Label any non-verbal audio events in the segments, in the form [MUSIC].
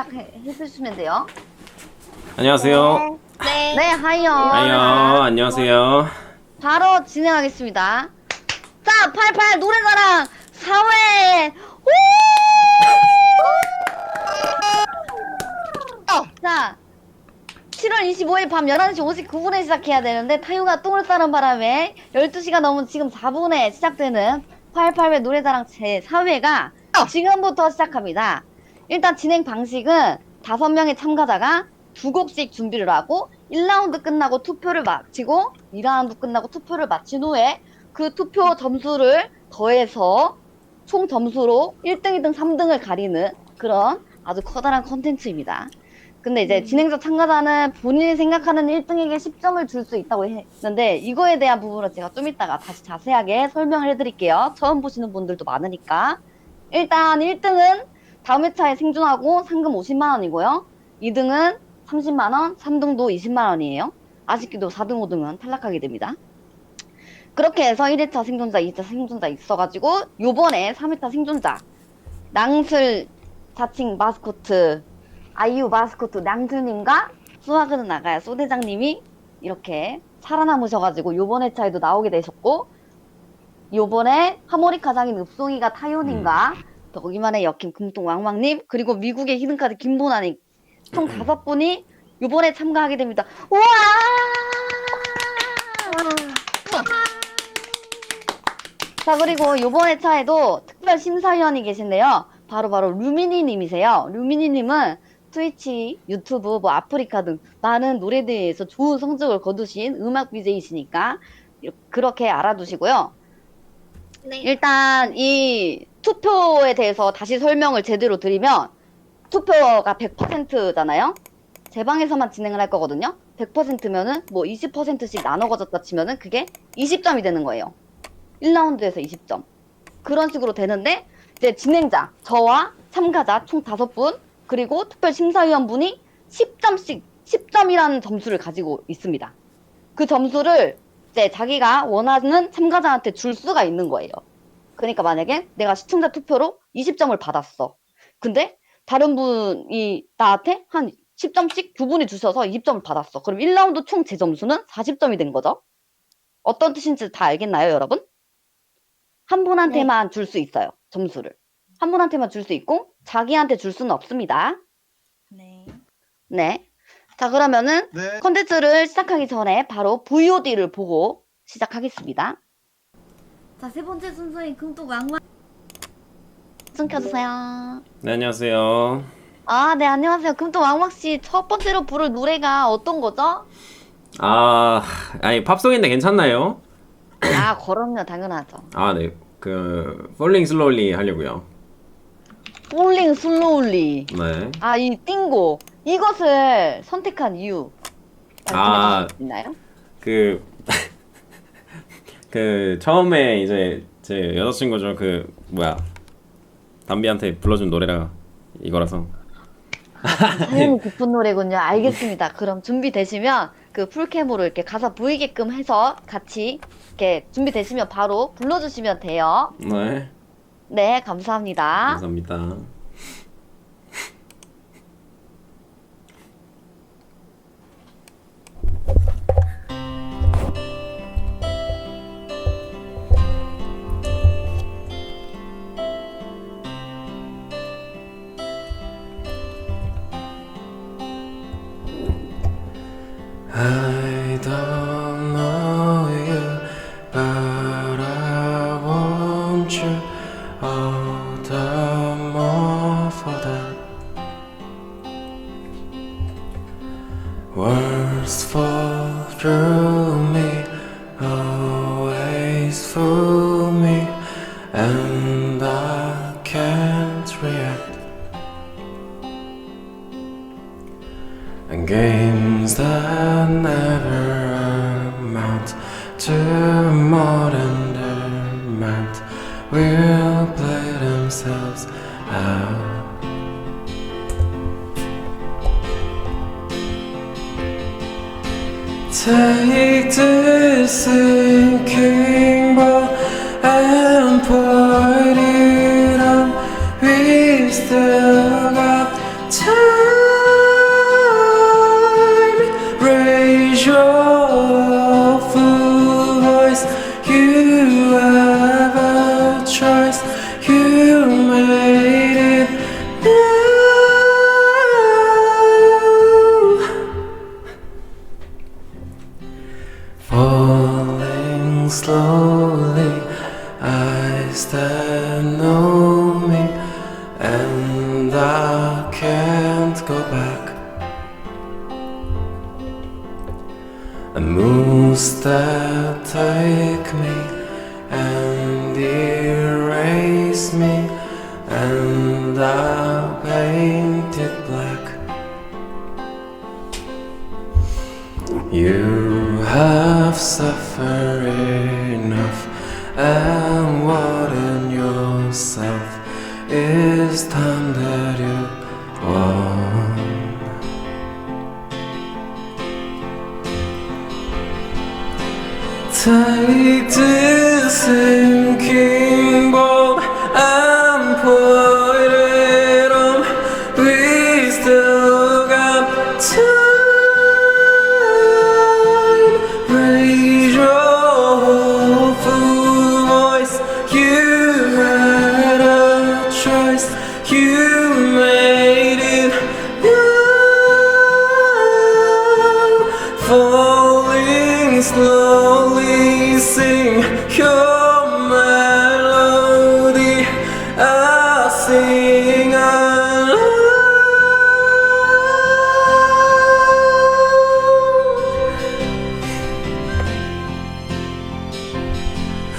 시작해 해주시면 돼요. 안녕하세요. 네. 네, 하이요. 안녕. 안녕하세요. 바로 진행하겠습니다. 자, 88 노래자랑 4회! 오! 자, 7월 25일 밤 11시 59분에 시작해야 되는데, 타요가 똥을 싸는 바람에 12시가 넘은 지금 4분에 시작되는 88회 노래자랑 제 4회가 지금부터 시작합니다. 일단 진행 방식은 5명의 참가자가 두 곡씩 준비를 하고 1라운드 끝나고 투표를 마치고 2라운드 끝나고 투표를 마친 후에 그 투표 점수를 더해서 총 점수로 1등, 2등, 3등을 가리는 그런 아주 커다란 컨텐츠입니다. 근데 이제 진행자 참가자는 본인이 생각하는 1등에게 10점을 줄 수 있다고 했는데 이거에 대한 부분은 제가 좀 이따가 다시 자세하게 설명을 해드릴게요. 처음 보시는 분들도 많으니까. 일단 1등은 다음 회차에 생존하고 상금 50만 원이고요. 2등은 30만 원, 3등도 20만 원이에요. 아쉽게도 4등, 5등은 탈락하게 됩니다. 그렇게 해서 1회차 생존자, 2회차 생존자 있어가지고 요번에 3회차 생존자 낭슬 자칭 마스코트 아이유 마스코트 낭슬님과 수학은 나가야 소대장님이 이렇게 살아남으셔가지고 요번 회차에도 나오게 되셨고 요번에 하모니카장인 읍송이가 타요님과 거기만의 역힘 금동 왕왕님 그리고 미국의 히든카드 김보나님 총 다섯 분이 요번에 참가하게 됩니다. 우와! 자 그리고 요번 회차에도 특별 심사위원이 계신데요. 바로 바로 루미니님이세요. 루미니님은 트위치, 유튜브, 뭐 아프리카 등 많은 노래대회에서 좋은 성적을 거두신 음악 BJ이시니까 그렇게 알아두시고요. 네. 일단 이 투표에 대해서 다시 설명을 제대로 드리면 투표가 100%잖아요. 제 방에서만 진행을 할 거거든요. 100%면은 뭐 20%씩 나눠 가졌다 치면은 그게 20점이 되는 거예요. 1라운드에서 20점. 그런 식으로 되는데 이제 진행자, 저와 참가자 총 5분 그리고 특별 심사위원분이 10점씩 10점이라는 점수를 가지고 있습니다. 그 점수를 이제 자기가 원하는 참가자한테 줄 수가 있는 거예요. 그러니까 만약에 내가 시청자 투표로 20점을 받았어. 근데 다른 분이 나한테 한 10점씩 두 분이 주셔서 20점을 받았어. 그럼 1라운드 총 제 점수는 40점이 된 거죠. 어떤 뜻인지 다 알겠나요, 여러분? 한 분한테만 줄수 있어요, 점수를. 한 분한테만 줄 수 있고, 자기한테 줄 수는 없습니다. 네. 네. 자, 그러면은 네. 컨텐츠를 시작하기 전에 바로 VOD를 보고 시작하겠습니다. 자, 세 번째 순서인 금뚝 왕왕. 숨 켜주세요. 네, 안녕하세요. 아, 네, 안녕하세요. 금뚝 왕왕 씨첫 번째로 부를 노래가 어떤 거죠? 아, 아니 팝송인데 괜찮나요? 아, 그럼요, 당연하죠. 아, 네. 그 Falling Slowly 하려고요. 폴링 슬로울리. 네. 아, 이 띵고. 이것을 선택한 이유. 아. 말씀해 주실 수 있나요? 그, 그 처음에 이제 제 여자친구죠. 그 뭐야 담비한테 불러준 노래가 이거라서. 사연 깊은 노래군요. 알겠습니다. 그럼 준비되시면 그 풀캠으로 이렇게 가사 보이게끔 해서 같이 이렇게 준비되시면 바로 불러주시면 돼요. 네. 네, 감사합니다. 감사합니다. Words fall through me, sinking Take this sinking.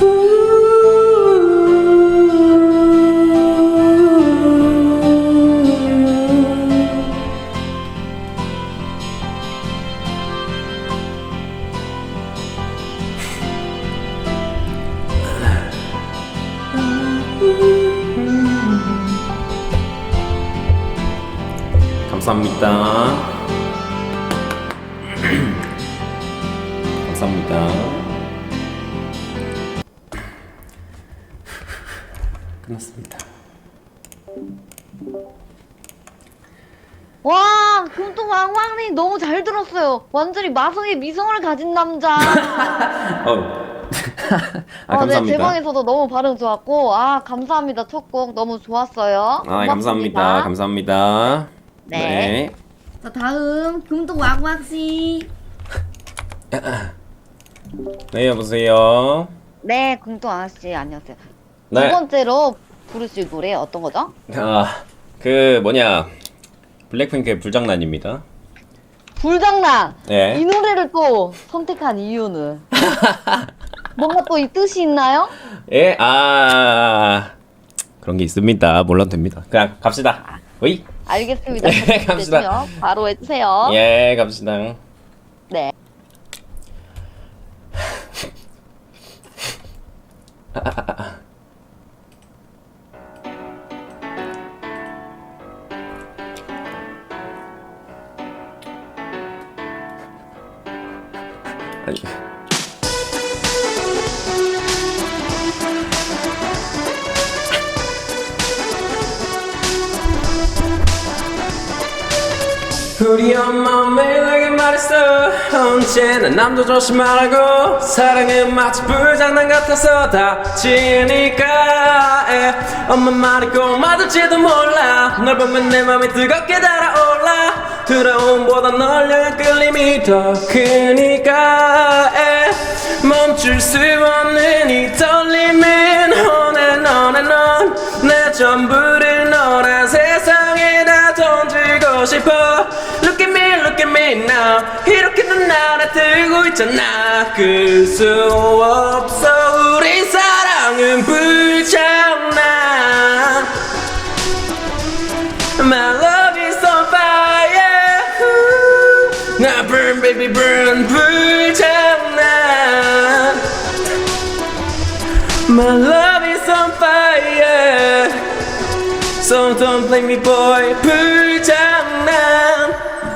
감 완전히 마성의 미성을 가진 남자. [LAUGHS] 어. [LAUGHS] 아, 어, 네, 제 감사합니다. 방에서도 너무 반응 좋았고, 아, 감사합니다. 첫 곡 너무 좋았어요. 아, 감사합니다. 감사합니다. 네. 자, 다음, 금통 왕왕씨. [LAUGHS] 네, 여보세요. 네, 금통 아저씨, 안녕하세요. 두 네. 번째로 부르실 노래 어떤 거죠? 아, 그 뭐냐. 블랙핑크의 불장난입니다. 불장난! 네. 이 노래를 또 선택한 이유는? [LAUGHS] 뭔가 또 이 뜻이 있나요? 예, 아. 그런 게 있습니다. 몰라도 됩니다. 그냥 갑시다. 어이? 알겠습니다. 네, 갑시다. 바로 해주세요. 예, 갑시다. 네. 아 [LAUGHS] 니. 우리 엄마 매일 내게 말했어 언제나 남도 조심하라고 사랑은 마치 불장난 같아서 다치니까 에. 엄마 말이 꼭 맞을지도 몰라 널 보면 내 맘이 뜨겁게 달아올라 두려움보다 널 끌림이 더 크니까 에. 멈출 수 없는 이 떨림은 on and on and on. 내 전부를 너란 세상에 다 던지고 싶어. Look at me, look at me now. 이렇게 넌 나를 들고 있잖아. 그수 없어. 우리 사랑은 불장난 My love Now burn, baby, burn, burn down now. My love is on fire, so don't blame me, boy. Burn.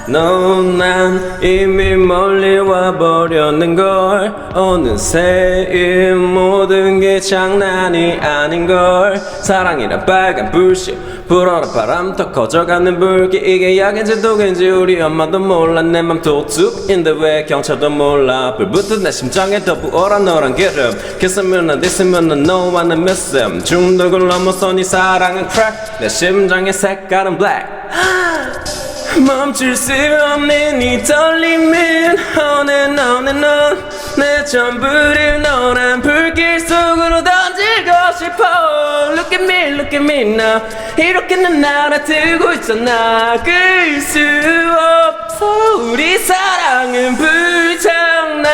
넌난 이미 멀리 와버렸는 걸. 어느새 이 모든 게 장난이 아닌 걸. 사랑이란 빨간 불씨 불어라 바람 더 커져가는 불길 이게 약인지 독인지 우리 엄마도 몰라. 내 맘 도둑인데 왜 경찰도 몰라? 불붙은 내 심장에 더 부어라 너란 기름. kis으면 안 디스면 난 너와 는 미씀 중독을 넘어선 이 사랑은 crack. 내 심장의 색깔은 black [GASPS] [GASPS] 멈출 수 없는 이 떨림은 on and on and on 내 전부를 너란 불길 속으로 던지고 싶어 Look at me, look at me now 이렇게 난 날아들고 있잖아 끌수 없어 우리 사랑은 불장난!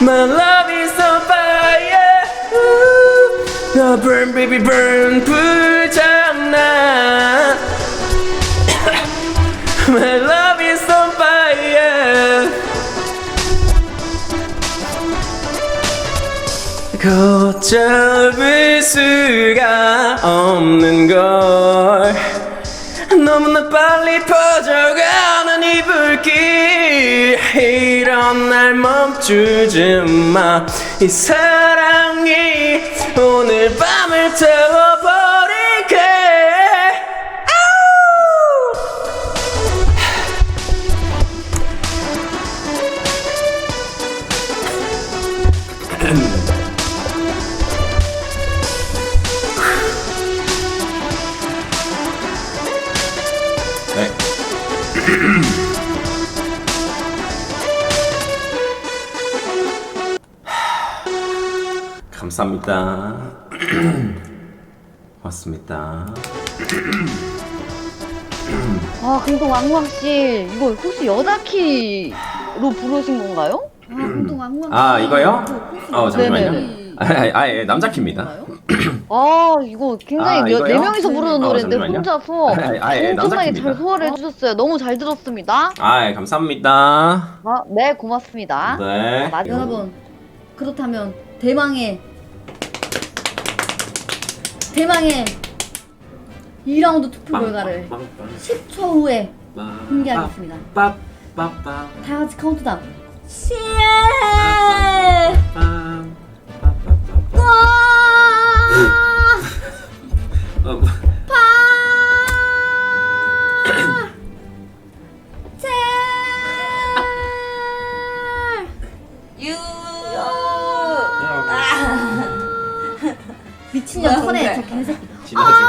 My love is on fire Ooh. Burn baby burn 불 걷잡을 수가 없는 걸. 너무나 빨리 퍼져가는 이 불길. 이런 날 멈추지 마이 사랑이 오늘 밤을 태워버릴 감사합니다. [CLEARS THROAT] 고맙습니다. [CLEARS THROAT] 아, 금동 왕왕씨, 이거 혹시 여자 키로 부르신 건가요? 아, 운동. 아 이거요? 어 잠시만요. 아, 아, 예, 남자 키입니다. [CLEARS THROAT] 아, 이거 굉장히 아, 몇- 이거요? 네 명이서 부르는 어, 노래인데 잠시만요. 혼자서 아, 아, 예, 엄청나게 남자 잘 키입니다. 소화를 해주셨어요. 너무 잘 들었습니다. 아, 예, 감사합니다. 아, 네, 고맙습니다. 네. 마- 여러분, 그렇다면 대망의 대망의 2라운드 투표 결과를 10초 후에 공개하겠습니다. 다 같이 카운트다운. 시 어, 지나가 지금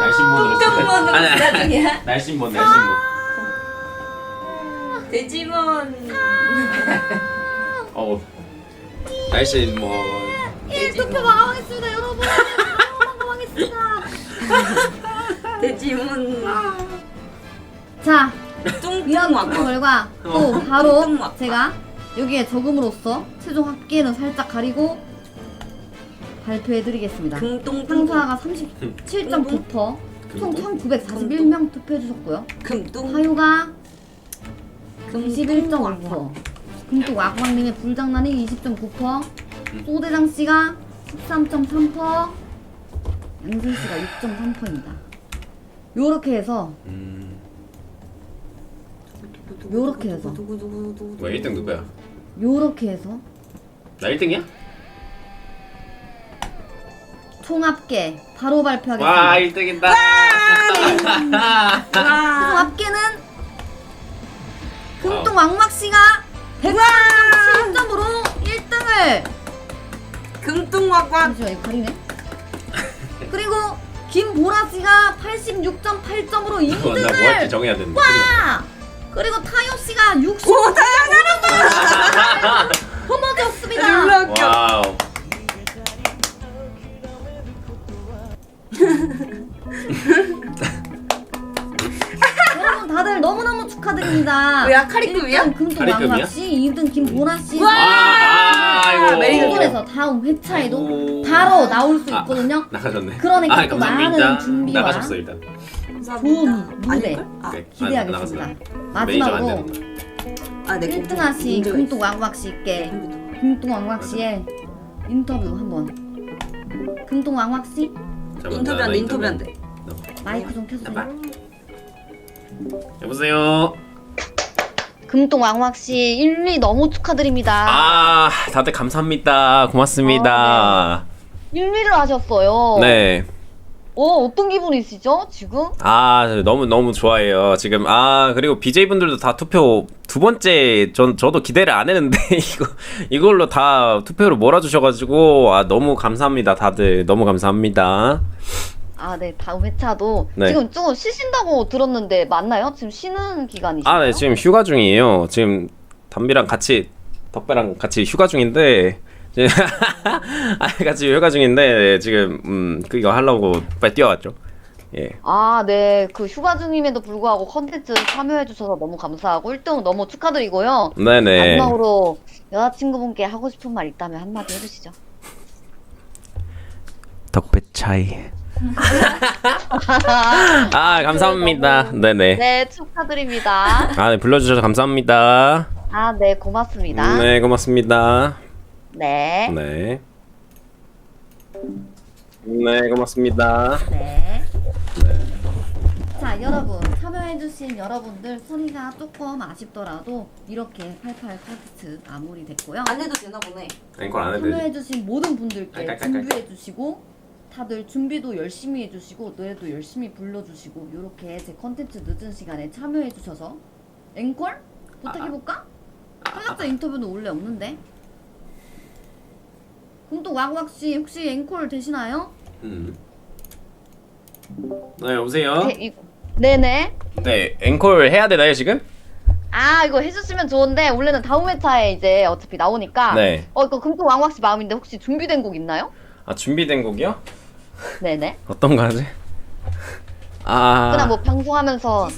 날씬몬으로 똥몬으로 아니, 아니, 아니. 중이야. 날씬몬, 날씬몬. 돼지몬. 어우. 날씬몬. 예, 투표 망하겠습니다, 여러분. [LAUGHS] 아, 망하겠습니다. 돼지몬. 자, 뚱뚱 이런 투표 왔고. 결과 또 바로 뚱뚱 제가 여기에 적음으로써 최종 합계는 살짝 가리고 발표해드리겠습니다. 상사가 37.9%, 총 1941명 투표해주셨고요. 하유가 금뚱. 21.5%, 금뚝 와구왕님의 불장난이 20.9%, 소대장 씨가 13.3%, 양순 씨가 6.3%입니다. 요렇게 해서 요렇게 해서. 뭐 1등 누구야? 요렇게 해서 나 1등이야? 총 합계 바로 발표하겠습니다. 와, 1등이다. 총 [LAUGHS] 합계는 금동 왕막 씨가 137점으로 1등을 금뚱 와관. 잠시만 이거 가리네. 그리고 김보라 씨가 86.8점으로 이거 나뭐 할지 2등을 정해야 되는데. 와! 그리고 타요 씨가 60. 오, 다양하다. 넘어졌습니다. 졸라 웃겨. 와우. 여러분 다들 너무너무 축하드립니다. 뭐야, 카리급이야? 1등 금동 카리급이야? 왕락 씨, 2등 김보라 씨. 와! 아, 아이고. 이번에서 다음 회차에도 아이고. 바로 나올 수 아, 있거든요. 나가셨네. 그러니까 아, 또 감사합니다. 많은 준비와 나가셨어 일단. 좋은 무대 아닐걸? 아, 네, 기대하겠습니다. 아, 안 마지막으로 되는. 아, 네. 1등 하신 금동 왕락 씨께 금동 왕락 씨의 인터뷰 한번. 금동 왕락 씨 자, 먼저 인터뷰한대, 나 인터뷰한대. 마이크 좀 켜주세요. 나 여보세요. 금동 왕왁 씨 1위 너무 축하드립니다. 아, 다들 감사합니다. 고맙습니다. 1위를 하셨어요. 네. 어, 어떤 기분이시죠, 지금? 아, 너무 너무 좋아해요. 지금 아, 그리고 BJ 분들도 다 투표 두 번째 전 저도 기대를 안 했는데 [LAUGHS] 이거 이걸로 다 투표로 몰아 주셔 가지고 아, 너무 감사합니다. 다들 너무 감사합니다. 아, 네, 다음 회차도 네. 지금 조금 쉬신다고 들었는데 맞나요? 지금 쉬는 기간이신가요? 아, 네, 지금 휴가 중이에요. 지금 담비랑 같이 덕배랑 같이 휴가 중인데 [LAUGHS] 같이 휴가 중인데 네, 지금 음 그거 하려고 빨리 뛰어왔죠. 예. 아, 네. 그 휴가 중임에도 불구하고 컨텐츠 참여해주셔서 너무 감사하고 1등 너무 축하드리고요. 네네. 마지막으로 여자친구분께 하고 싶은 말 있다면 한마디 해주시죠. 덕배 차이. [LAUGHS] 아 감사합니다. 네네. 네, 축하드립니다. 아 네, 불러주셔서 감사합니다. 아, 네, 고맙습니다. 네 고맙습니다. 네. 네. 네 고맙습니다. 네. 자, 여러분 참여해주신 여러분들 순위가 조금 아쉽더라도 이렇게 88 콘텐츠 마무리 됐고요. 안 해도 되나 보네. 앵콜 안 해도 되지. 참여해주신 모든 분들께 깔깔깔깔. 준비해주시고 다들 준비도 열심히 해주시고 노래도 열심히 불러주시고 이렇게 제 컨텐츠 늦은 시간에 참여해주셔서 앵콜 부탁해볼까? 탈락자 인터뷰는 원래 없는데 그럼 또 왕왁씨 혹시 앵콜 되시나요? 음. 네 여보세요. 네, 이- 네네. 네 앵콜 해야 되나요 지금? 아, 이거 해주시면 좋은데, 원래는 다음 회차에 이제 어차피 나오니까. 네. 어, 이거 금토 왕왁 씨 마음인데 혹시 준비된 곡 있나요? 아 준비된 곡이요? 네네. 어떤 거 하지? 아. 그냥 뭐 방송하면서.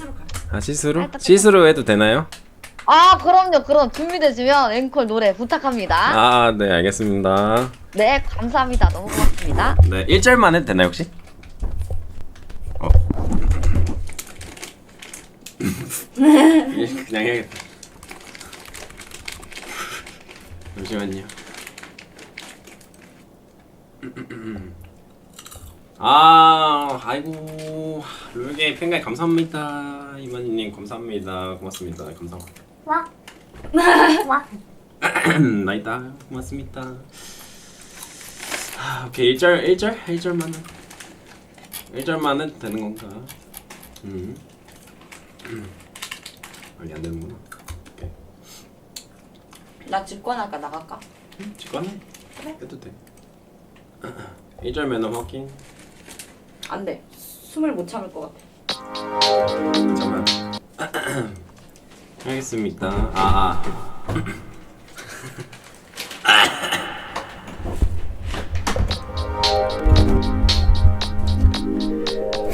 아 시스루? 시스루 해도 되나요? 아, 그럼요. 그럼 준비되시면 앵콜 노래 부탁합니다. 아 네 알겠습니다. 네, 감사합니다. 너무 고맙습니다. 네 1절만 해도 되나요 혹시? 어. [LAUGHS] 그냥 해야겠다. 잠시만요. [CLEARS THROAT] 아, 아이고, 롤게 팬가이 감사합니다. 이만희님 감사합니다. 고맙습니다. 감사합니다. 와. 와. [CLEARS THROAT] 나이다. 고맙습니다. 아, 오케이 1절 1절 1절만은 1절만은 되는 건가? 음. [CLEARS THROAT] 아니 안 되는구나. 오케이. 나 직관할까 나갈까? 음, 직관해. 해도 돼. [CLEARS THROAT] 1절 매너 확인. 안 돼. 숨을 못 참을 것 같아. 잠깐만. 알겠습니다. 아, 아.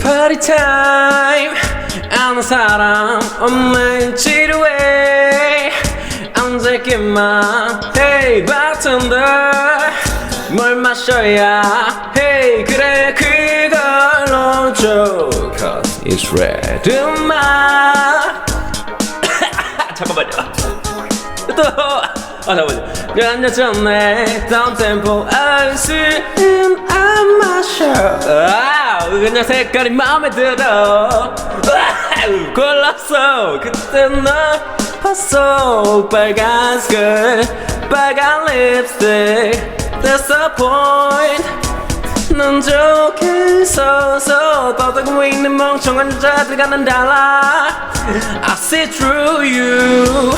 파티 타임 아는 사람 없는 지루해. 언제기만. Hey bartender. 뭘 마셔야 Hey 그래 그걸로. 줘 Cause it's red 음악 잠깐만요. 또 아, 잠깐만요 전에 다운 템포 아이스크림 안 마셔. 아, 그냥 색깔이 마음에 들어. 아, 골랐어. 그때 너 봤어. 빨간 스컬 빨간 립스틱. That's the point 넌 좋게 서서 떠들고 있는 멍청한 여자들과 난 달라 I see through you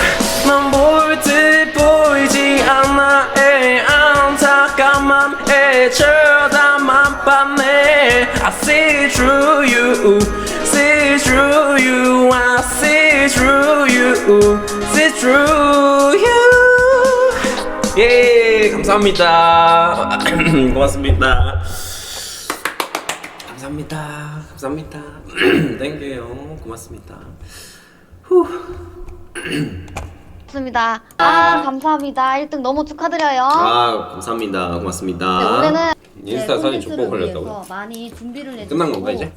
넌볼듯 보이지 않아 에 안타까만 해 쳐다만 봤네 I see through you see through you I see through you see through you 예, 감사합니다. 고맙습니다. 감사합니다. 감사합니다. [CLEARS THROAT] 땡큐요. 고맙습니다. 좋습니다. 아, 감사합니다. 1등 너무 축하드려요. 아, 감사합니다. 고맙습니다. 네, 올해는 인스타 제 사진 족보 걸렸다고. 많이 준비를 해주고 끝난 건가 이제?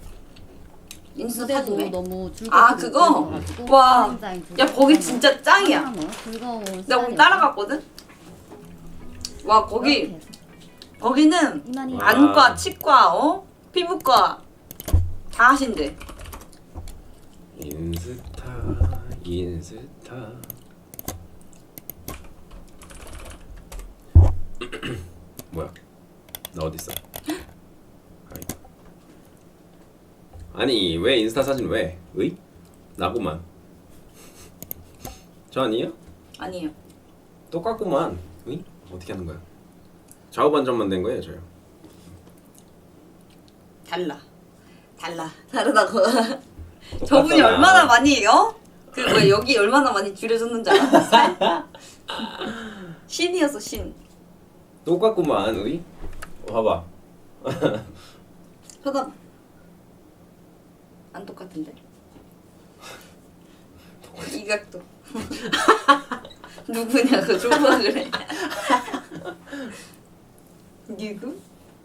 인스타 무대도 사진에. 너무 즐겁고 아, 그거? 그래가지고 와. 굉장히 야 즐겁고 거기 진짜 짱이야. 즐거운 내가 오늘 시간이었어요. 따라갔거든. 와 거기 이렇게 해서 거기는 이만희 아. 안과, 치과, 어 피부과 다 하신대. 인스타 인스타 [CLEARS THROAT] 뭐야 나 어디 있어. 아니 왜 인스타 사진 왜? 의? 나구만 [LAUGHS] 저 아니에요? 아니에요. 똑같구만 의? 어떻게 하는 거야? 좌우 반전만 된 거예요 저요 달라. 달라. 다르다고. [LAUGHS] 저분이 똑같잖아. 얼마나 많이 어? 그왜 여기 얼마나 많이 줄여줬는지? 살? [LAUGHS] 신이었어 신. 똑같구만 의? 어, 봐봐 쳐다봐. 안 똑같은데? 이 각도. 누구냐고 조부가 그래. [LAUGHS] 누구?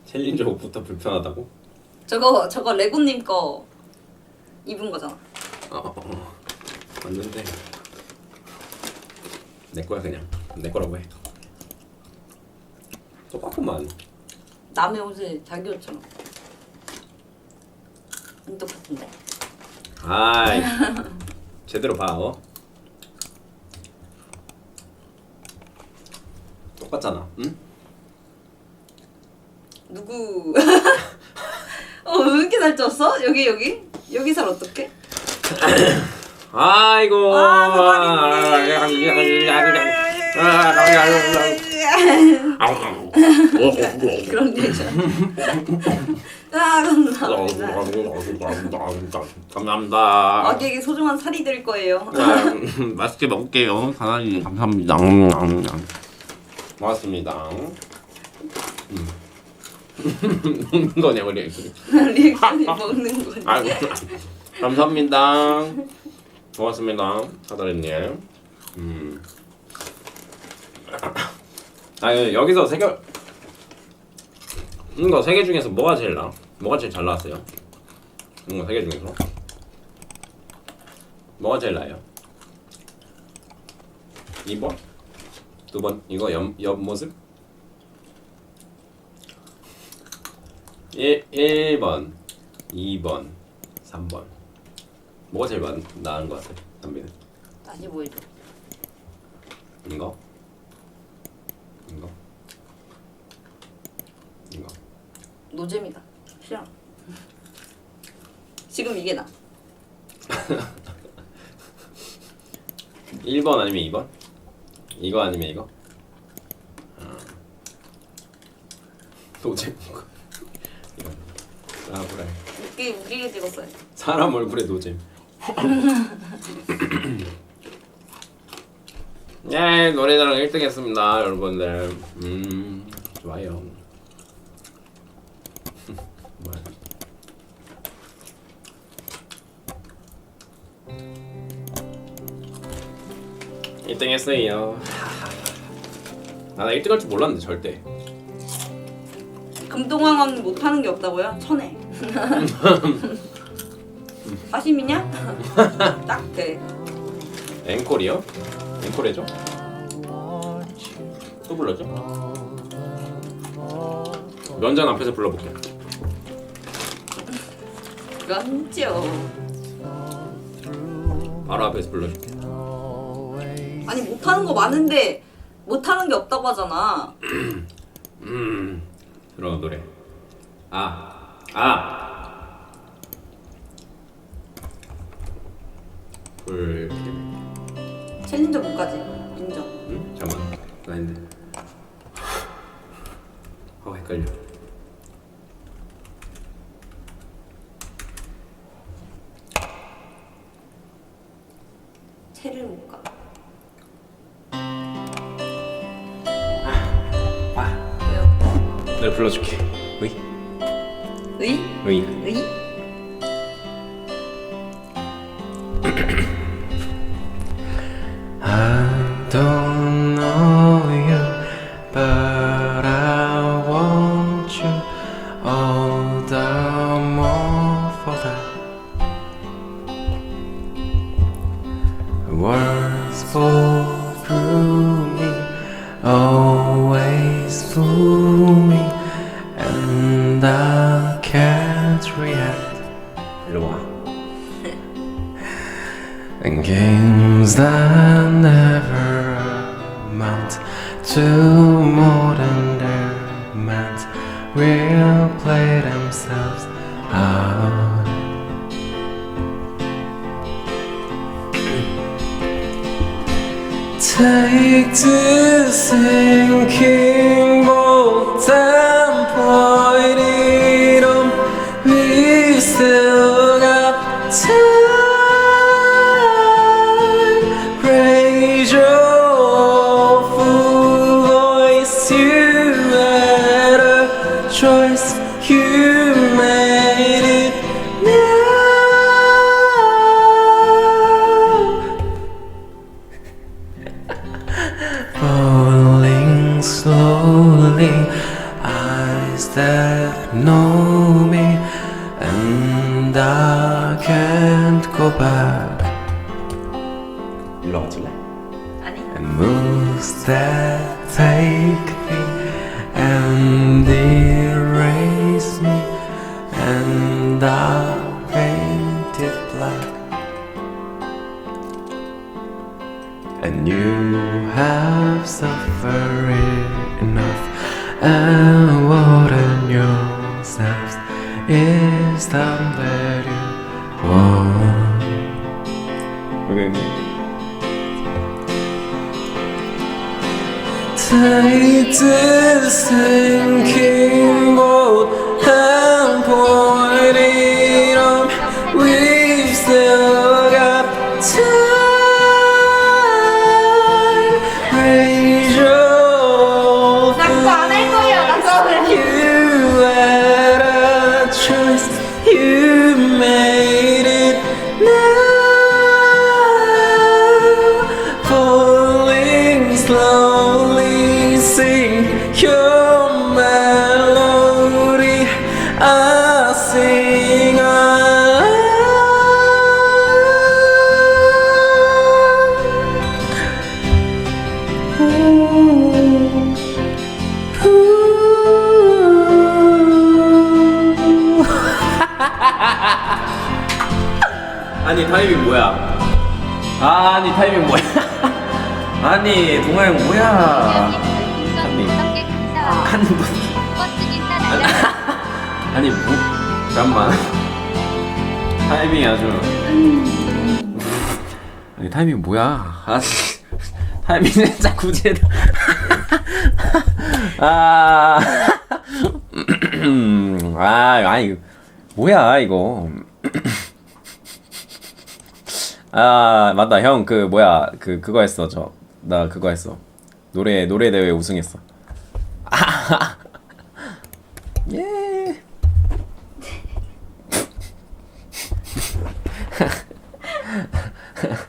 챌린저 옷부터 불편하다고? 저거 저거 레고님 거 입은 거잖아. 어, 어, 어. 맞는데 내 거야 그냥 내 거라고 해 똑같구만 남의 옷을 자기 옷처럼. 안 똑같은데? 아이 제대로 봐 어? 똑같잖아 응? 누구? 어, 왜 살쪘어? 여기 여기 여기 살 어떡해? [CLEARS THROAT] 아이고 아, 그런 리액션. 아, 감사합니다. 감사합니다 아기에게 소중한 살이 될 거예요. 음, 맛있게 먹을게요. 사장님 감사합니다. 고맙습니다. 음. 먹는 거냐 우리 애기. 리액션이 먹는 거지. 아이고 감사합니다. 고맙습니다, 사다리님. 음. 아 여기서 세 개. 이거 세개 중에서 뭐가 제일 나? 뭐가 제일 잘 나왔어요? 이거 세개 중에서 뭐가 제일 나요? 2번? 두 번? 이거 옆, 옆 모습? 1, 1번 2번 3번 뭐가 제일 많, 나은 것 같아? 담비는 다시 보여줘. 이거? 이거? 이거? 노잼이다. 싫어. 지금 이게 나. [LAUGHS] 1번 아니면 2번? 이거 아니면 이거? 이거 이거. 아 그래. 웃기 웃기게 찍었어요. 사람 얼굴에 노잼. 예 [LAUGHS] 노래자랑 1등 했습니다 여러분들. 음 좋아요. [LAUGHS] 뭐야. 1등 했어요. [LAUGHS] 나나 1등 할 줄 몰랐는데 절대. 금동왕왕 못하는 게 없다고요? 천해. [LAUGHS] 빠심이냐? 딱 돼. 앵콜이요? 앵콜 해줘? 또 불러줘? 면전 앞에서 불러볼게 그렇죠. 바로 앞에서 불러줄게 아니 못하는 거 많은데 못하는 게 없다고 하잖아. [CLEARS THROAT] 음 들어 노래 아 아. 불 챌린저 못 가지. 인정. 응? 잠깐만 나 했는데 어 헷갈려 채를 못 가. 왜요? 내가 불러줄게 I don't know you, but I want you all the more for that. Words full. 오케이 Take this sinking boat 아니 타이밍 뭐야? 아니 타이밍 뭐야? [LAUGHS] 아니 동아 형 뭐야? 아니 아니. 뭐. 아니. 뭐. 잠깐만. 타이밍이 아주. 아니 타이밍 뭐야? 아 타이밍 진짜 굳이 아, 아 아니 뭐야 이거 아 맞다. 형 그 뭐야. 그 그거 했어 저. 나 그거 했어. 노래 노래 대회 우승했어. 예 [LAUGHS]